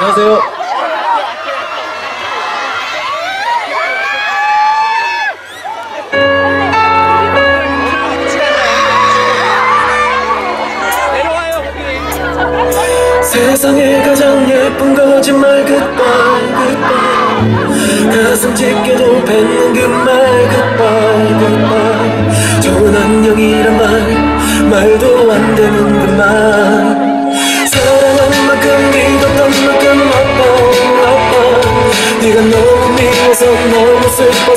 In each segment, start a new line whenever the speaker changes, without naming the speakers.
안녕하세요. 세상에 가장 예쁜 거짓말 goodbye goodbye. 가슴 찢겨도 뱉는 그말 goodbye goodbye. 좋은 안녕이란 말 말도 안 되는 그말 너무 슬퍼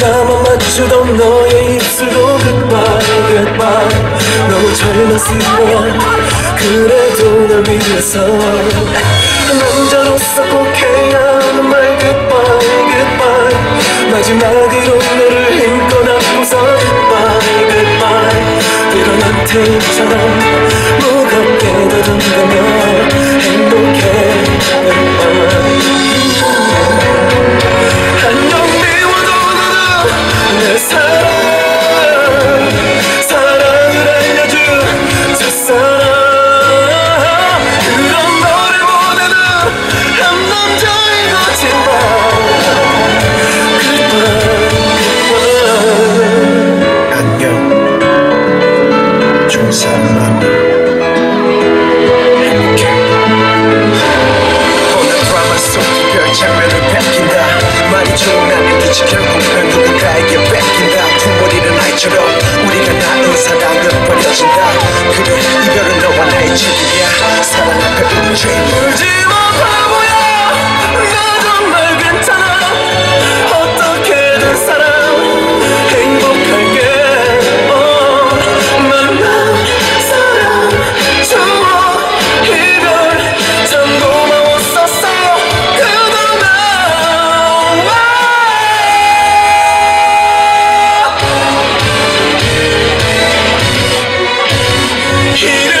나만 맞추던 너의 입술도 goodbye goodbye. 너무 젊었으면 그래도 널 위해서. 남자로서 꼭 해야 하는 말 goodbye goodbye. 마지막으로 너를 힘껏 안고서 goodbye goodbye. 드러난 테이프처럼 무겁게 더듬으며 행복해 안
않은 끝이 결국은 누군가에게 뺏긴다. 두머리는 아이처럼 우리가 낳은 사랑은 버려진다. 그래 이별은 너와 나의 책임이야. 사랑 앞에 우리 죄인
울지 hit